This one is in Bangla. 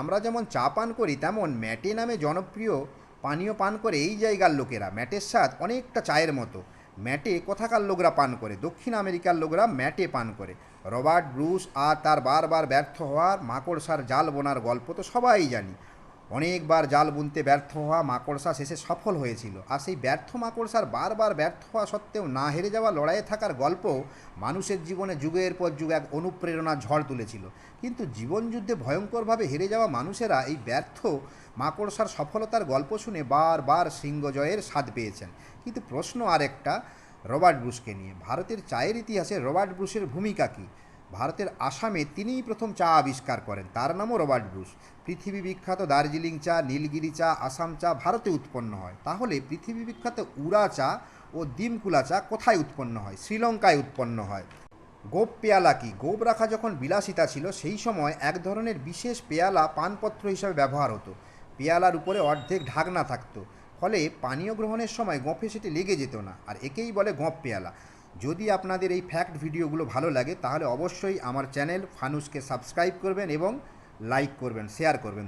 আমরা যেমন চা পান করি, তেমন ম্যাটে নামে জনপ্রিয় পানীয় পান করে এই জায়গার লোকেরা। ম্যাটের স্বাদ অনেকটা চায়ের মতো। ম্যাটে কোথাকার লোকরা পান করে? দক্ষিণ আমেরিকার লোকরা ম্যাটে পান করে। রবার্ট ব্রুস আর তার বারবার ব্যর্থ হওয়ার মাকড়সার জাল বোনার গল্প তো সবাই জানি। অনেকবার জাল বুনতে ব্যর্থ হওয়া মাকড়সা শেষে সফল হয়েছিল। আর সেই ব্যর্থ মাকড়সার বারবার ব্যর্থ হওয়া সত্ত্বেও না হেরে যাওয়া লড়াইয়ে থাকার গল্প মানুষের জীবনে যুগের পর যুগ এক অনুপ্রেরণা ঝড় তুলেছিল। কিন্তু জীবনযুদ্ধে ভয়ঙ্করভাবে হেরে যাওয়া মানুষেরা এই ব্যর্থ মাকড়সার সফলতার গল্প শুনে বারবার সিংহ জয়ের স্বাদ পেয়েছেন। কিন্তু প্রশ্ন আরেকটা, রবার্ট ব্রুসকে নিয়ে। ভারতের চায়ের ইতিহাসে রবার্ট ব্রুসের ভূমিকা কী? ভারতের আসামে তিনিই প্রথম চা আবিষ্কার করেন। তার নামও রবার্ট ব্রুস। পৃথিবী বিখ্যাত দার্জিলিং চা, নীলগিরি চা, আসাম চা ভারতে উৎপন্ন হয়। তাহলে পৃথিবী বিখ্যাত উড়া চা ও দিমকুলা চা কোথায় উৎপন্ন হয়? শ্রীলঙ্কায় উৎপন্ন হয়। গোপ পেয়ালা কি? গোপ রাখা যখন বিলাসিতা ছিল, সেই সময় এক ধরনের বিশেষ পেয়ালা পানপত্র হিসাবে ব্যবহার হতো। পেয়ালার উপরে অর্ধেক ঢাকনা থাকতো। ফলে পানীয় গ্রহণের সময় গোঁফে সেটি লেগে যেত না, আর একেই বলে গোঁপ পেয়ালা। যদি আপনাদের এই ফ্যাক্ট ভিডিওগুলো ভালো লাগে, তাহলে অবশ্যই আমার চ্যানেল ফানুসকে সাবস্ক্রাইব করবেন এবং লাইক করবেন শেয়ার করবেন।